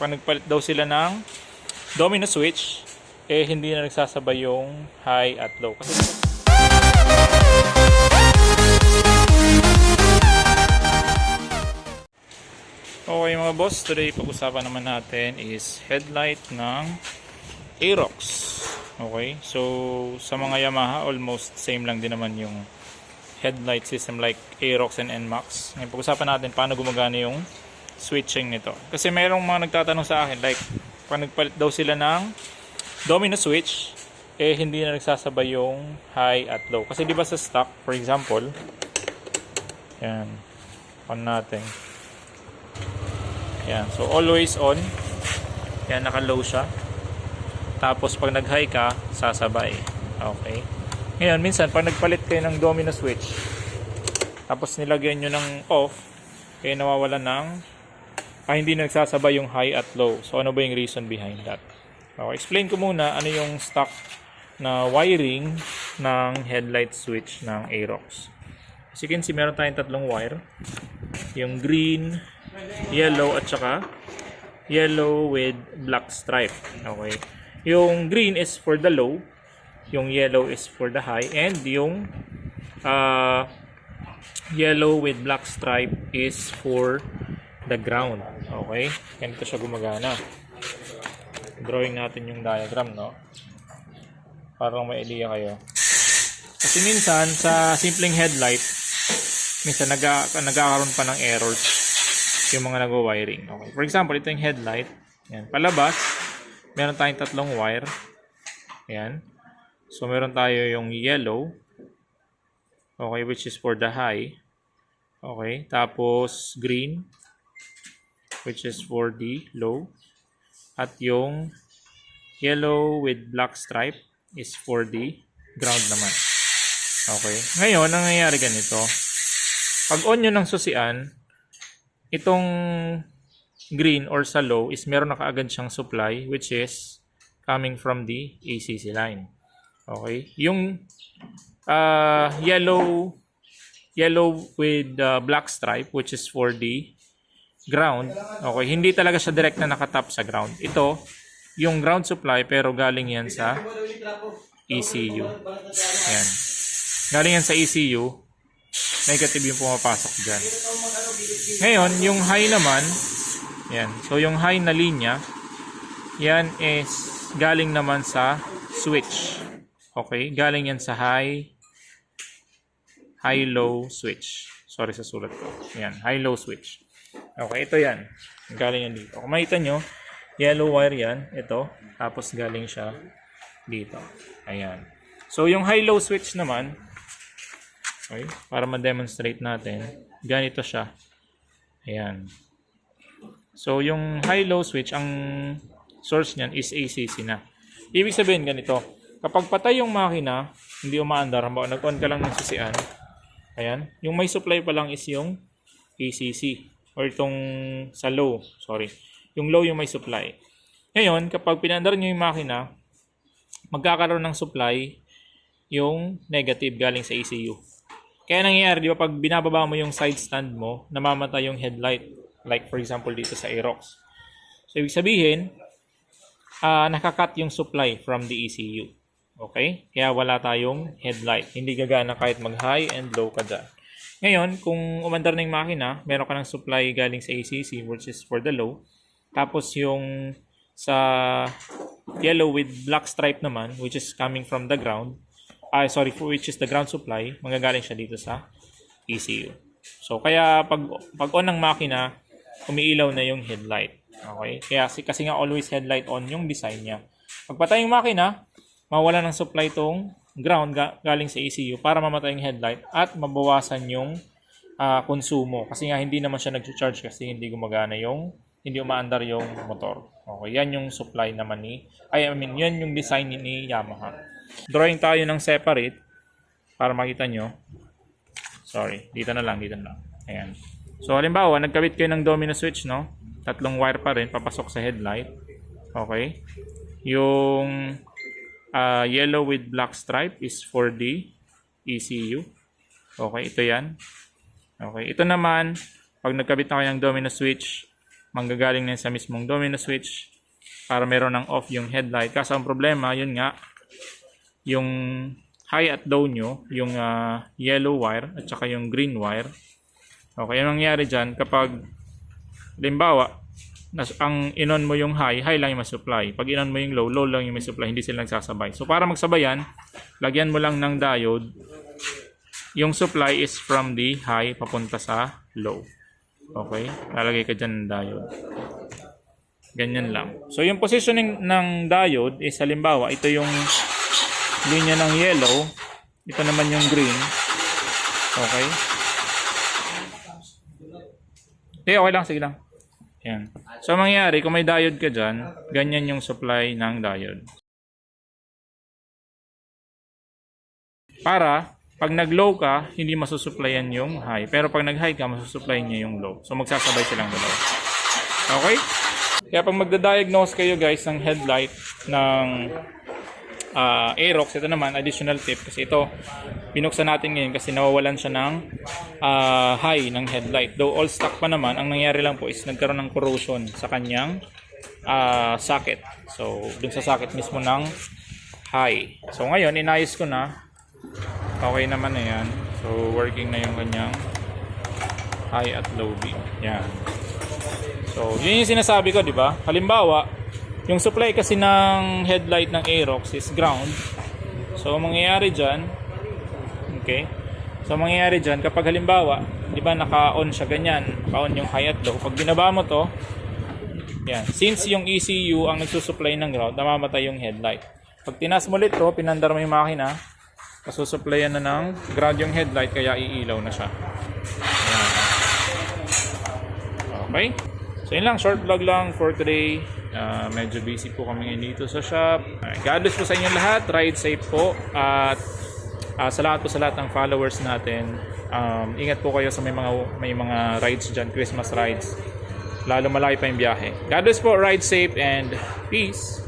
pag nagpalit daw sila ng domino switch, eh hindi na nagsasabay yung high at low. Kasi Okay mga boss, today pag-usapan naman natin is headlight ng Aerox. Okay, so sa mga Yamaha, almost same lang din naman yung headlight system like Aerox and NMAX. Ngayon pag-usapan natin paano gumagana yung switching nito. Kasi mayroong mga nagtatanong sa akin like pag nagpalit daw sila ng domino switch, eh hindi na nagsasabay yung high at low. Kasi di ba sa stock, for example, yan, on natin. Yan, so always on. Yan, naka-low siya. Tapos pag nag-high ka, sasabay. Okay. Ngayon, minsan pag nagpalit kayo ng domino switch, tapos nilagyan nyo ng off, kaya nawawalan ng ah, hindi na nagsasabay yung high at low. So ano ba yung reason behind that? Okay, explain ko muna ano yung stock na wiring ng headlight switch ng Aerox. As you can see, meron tayong tatlong wire. Yung green, yellow, at saka yellow with black stripe. Okay. Yung green is for the low, yung yellow is for the high, and yung uh, yellow with black stripe is for the ground. Okay? Ganito siya gumagana. Drawing natin yung diagram, no? Para lang may idea kayo. Kasi minsan, sa simpleng headlight, minsan naga, nagkakaroon pa ng errors yung mga nagwa-wiring. Okay. For example, ito yung headlight. Yan. Palabas, meron tayong tatlong wire. Ayan. So, meron tayo yung yellow. Okay, which is for the high. Okay. Tapos, green, which is for the low. At yung yellow with black stripe is for the ground naman. Okay. Ngayon, ang nangyayari ganito. Pag on nyo ng susian, itong green or sa low is meron na kaagad siyang supply which is coming from the ACC line. Okay? Yung uh, yellow yellow with uh, black stripe which is for the ground. Okay, hindi talaga siya direct na nakatap sa ground. Ito, yung ground supply pero galing yan sa ECU. Yan. Galing yan sa ECU. Negative yung pumapasok dyan. Ngayon, yung high naman, yan. So, yung high na linya, yan is galing naman sa switch. Okay? Galing yan sa high, high-low switch. Sorry sa sulat ko. Yan, high-low switch. Okay, ito yan. Galing yan dito. Kung makita nyo, yellow wire yan. Ito. Tapos galing siya dito. Ayan. So, yung high-low switch naman, okay, para ma-demonstrate natin, ganito siya. Ayan. So, yung high-low switch, ang source niyan is ACC na. Ibig sabihin ganito, kapag patay yung makina, hindi umaandar, halimbawa nag-on ka lang ng susian, ayan, yung may supply pa lang is yung ACC or itong sa low, sorry. Yung low yung may supply. Ngayon, kapag pinandar nyo yung makina, magkakaroon ng supply yung negative galing sa ECU. Kaya nangyayari, di ba, pag binababa mo yung side stand mo, namamatay yung headlight. Like for example dito sa Aerox. So, ibig sabihin, ah nakakat yung supply from the ECU. Okay? Kaya wala tayong headlight. Hindi gagana kahit mag-high and low ka dyan. Ngayon, kung umandar na yung makina, meron ka ng supply galing sa ACC which is for the low. Tapos yung sa yellow with black stripe naman, which is coming from the ground, ay sorry, which is the ground supply, manggagaling siya dito sa ECU. So, kaya pag, pag on ng makina, umiilaw na yung headlight. Okay? Kaya kasi, nga always headlight on yung design niya. Pagpatay yung makina, mawala ng supply tong ground ga- galing sa ECU para mamatay yung headlight at mabawasan yung ah, konsumo. Kasi nga hindi naman siya nag-charge kasi hindi gumagana yung hindi umaandar yung motor. Okay, yan yung supply naman ni I mean, yan yung design ni, ni Yamaha. Drawing tayo ng separate para makita nyo. Sorry, dito na lang, dito na lang. Ayan. So, halimbawa, nagkabit kayo ng domino switch, no? Tatlong wire pa rin, papasok sa headlight. Okay. Yung ah, yellow with black stripe is for the ECU. Okay, ito yan. Okay, ito naman, pag nagkabit na kayo ng domino switch, manggagaling na sa mismong domino switch para meron ng off yung headlight. Kaso ang problema, yun nga, yung high at low nyo, yung ah, yellow wire at saka yung green wire. Okay, ang nangyari dyan, kapag, limbawa, nas, ang inon mo yung high, high lang yung masupply. Pag inon mo yung low, low lang yung may supply, hindi sila nagsasabay. So para magsabayan, lagyan mo lang ng diode. Yung supply is from the high papunta sa low. Okay? Lalagay ka dyan ng diode. Ganyan lang. So yung positioning ng diode is halimbawa, ito yung linya ng yellow, ito naman yung green. Okay? Okay, okay lang, sige lang. Yan. So, ang mangyayari, kung may diode ka dyan, ganyan yung supply ng diode. Para, pag nag-low ka, hindi masusupplyan yung high. Pero pag nag-high ka, masusupplyan niya yung low. So, magsasabay silang dalawa. Okay? Kaya pag magda-diagnose kayo guys ng headlight ng ah Aerox, ito naman additional tip kasi ito binuksan natin ngayon kasi nawawalan siya ng ah, high ng headlight. Though all stock pa naman, ang nangyari lang po is nagkaroon ng corrosion sa kanyang ah, socket. So, dun sa socket mismo ng high. So, ngayon inayos ko na. Okay naman na yan. So, working na yung kanyang high at low beam. Yan. So, yun yung sinasabi ko, di ba? Halimbawa, yung supply kasi ng headlight ng Aerox is ground. So, ang mangyayari dyan, okay? So, ang mangyayari dyan, kapag halimbawa, di ba naka-on siya ganyan, naka-on yung high at low. Pag binaba mo to, yan. Since yung ECU ang nagsusupply ng ground, namamatay yung headlight. Pag tinas mo ulit to, pinandar mo yung makina, kasusupplyan na ng ground yung headlight, kaya iilaw na siya. Yan. Okay? So yun lang, short vlog lang for today. Ah, medyo busy po kami ngayon dito sa shop. God bless po sa inyo lahat. Ride safe po. At ah, sa po sa lahat ng followers natin. Um, ingat po kayo sa may mga may mga rides dyan, Christmas rides. Lalo malayo pa yung biyahe. God bless po, ride safe and peace.